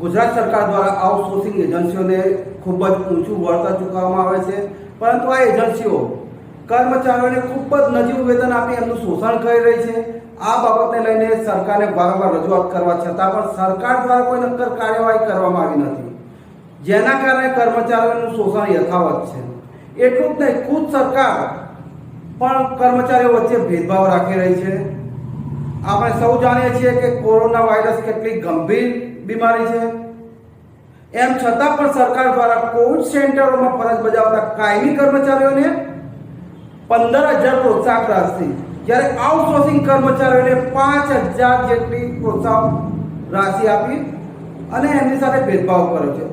ગુજરાત સરકાર દ્વારા આઉટસોર્સિંગ એજન્સીઓને ખૂબ જ ઊંચું વળતર ચૂકવવામાં આવે છે. પરંતુ આ એજન્સીઓ કર્મચારીઓને ખૂબ જ નજીવું વેતન આપી એમનું શોષણ કરી રહી છે. આ બાબતને લઈને સરકારને વારંવાર રજૂઆત કરવા છતાં પણ સરકાર દ્વારા કોઈ નક્કર કાર્યવાહી કરવામાં આવી નથી. જેના કારણે કર્મચારીઓનું શોષણ યથાવત છે. એટલું જ નહીં, ખુદ સરકાર પણ કર્મચારીઓ વચ્ચે ભેદભાવ રાખી રહી છે. આપણે સૌ જાણીએ છીએ કે કોરોના વાયરસ કેટલી ગંભીર બીમારી છે. એમ છતાં પણ સરકાર દ્વારા કોવિડ સેન્ટરોમાં ફરજ બજાવતા કાયમી કર્મચારીઓને પંદર હજાર પ્રોત્સાહક રાશિ. જ્યારે આઉટસોર્સિંગ કર્મચારીઓને પાંચ હજાર જેટલી પ્રોત્સાહન રાશિ આપી અને એમની સાથે ભેદભાવ કર્યો છે.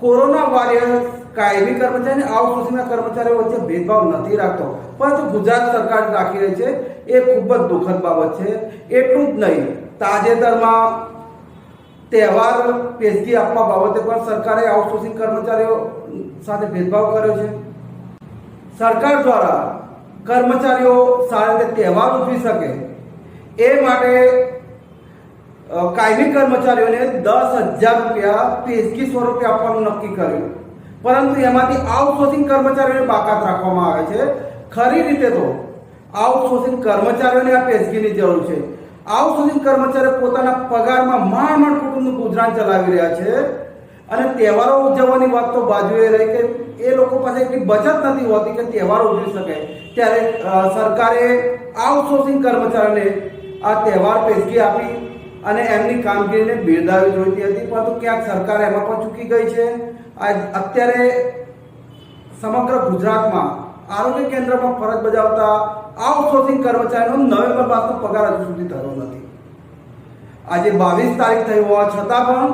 કોરોના વાયરસ કાયમી કર્મચારી અને આઉટસોર્સિંગના કર્મચારીઓ વચ્ચે ભેદભાવ નથી રાખતો. પરંતુ ગુજરાત સરકાર રાખી રહી છે. એ ખૂબ જ દુઃખદ બાબત છે. એટલું જ નહીં. તાજેતરમાં તહેવાર, પેશગી આપવા બાબતે પણ સરકારે આઉટસોર્સિંગ કર્મચારીઓ સાથે ભેદભાવ કર્યો છે. સરકાર દ્વારા કર્મચારીઓ સારી રીતે તહેવાર ઉજવી શકે એ માટે કાયમી કર્મચારીઓને દસ હજાર રૂપિયા પેશગી સ્વરૂપે આપવાનું નક્કી કર્યું. પરંતુ એમાંથી આઉટસોર્સિંગ કર્મચારીઓને બાકાત રાખવામાં આવે છે. ખરી રીતે તો આઉટસોર્સિંગ કર્મચારીઓને આ પેશગીની જરૂર છે. આઉટસોર્સિંગ કર્મચારીઓ પોતાના પગારમાં માંડ માંડ કુટુંબનું ગુજરાન ચલાવી રહ્યા છે. અને તહેવારો ઉજવવાની વાત તો બાજુએ રહી કે એ લોકો પાસે એટલી બચત નથી હોતી કે તહેવારો ઉજવી શકે. ત્યારે સરકારે આઉટસોર્સિંગ કર્મચારીને આ તહેવાર પેશગી આપી અને એમની કામગીરીને બિરદાવી જોઈતી હતી. પરંતુ ક્યાંક સરકાર એમાં પણ ચૂકી ગઈ છે. અત્યારે સમગ્ર ગુજરાતમાં આરોગ્ય કેન્દ્રમાં ફરજ બજાવતા આઉટસોર્સિંગ કર્મચારીનો નવેમ્બર માસનો પગાર હજુ સુધી થયો નથી. આજે બાવીસ તારીખ થઈ હોવા છતાં પણ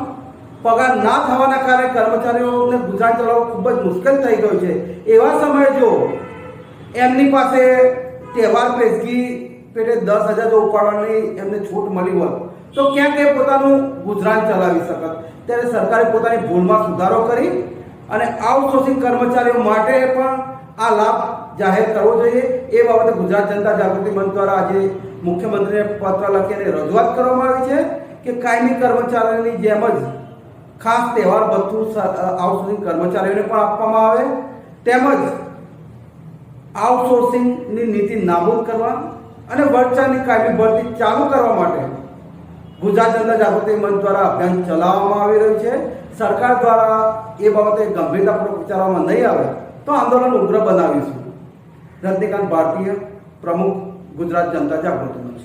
પગાર ના થવાના કારણે કર્મચારીઓને ગુજરાન ચલાવવું ખૂબ જ મુશ્કેલ થઈ ગયું છે. એવા સમયે જો એમની પાસે તહેવાર પેશગી પેટે દસ હજાર જો ઉપાડવાની એમને છૂટ મળી હોય, તો ક્યાંક એ પોતાનું ગુજરાન ચલાવી શકત? ત્યારે સરકારે પોતાની ભૂલમાં સુધારો કરી અને આઉટસોર્સિંગ કર્મચારીઓ માટે પણ આ લાભ જાહેર કરવો જોઈએ. એ બાબતે ગુજરાત જનતા જાગૃતિ મંચ દ્વારા આજે મુખ્યમંત્રીને પત્ર લખીને રજૂઆત કરવામાં આવી છે કે કાયમી કર્મચારીઓની જેમ જ ખાસ તહેવાર બધું આઉટસોર્સિંગ કર્મચારીઓને પણ આપવામાં આવે. તેમજ આઉટસોર્સિંગની નીતિ નાબૂદ કરવા અને વર્ગચાની કાયમી ભરતી ચાલુ કરવા માટે ગુજરાત જનતા જાગૃતિ મંચ દ્વારા અભિયાન ચલાવવામાં આવી રહ્યું છે. સરકાર દ્વારા એ બાબતે ગંભીરતાપૂર્વક વિચારવામાં નહીં આવે. તો આંદોલન ઉગ્ર બનાવીશું. રજનીકાંત ભારતીય પ્રમુખ ગુજરાત જનતા જાગૃતિ મંચ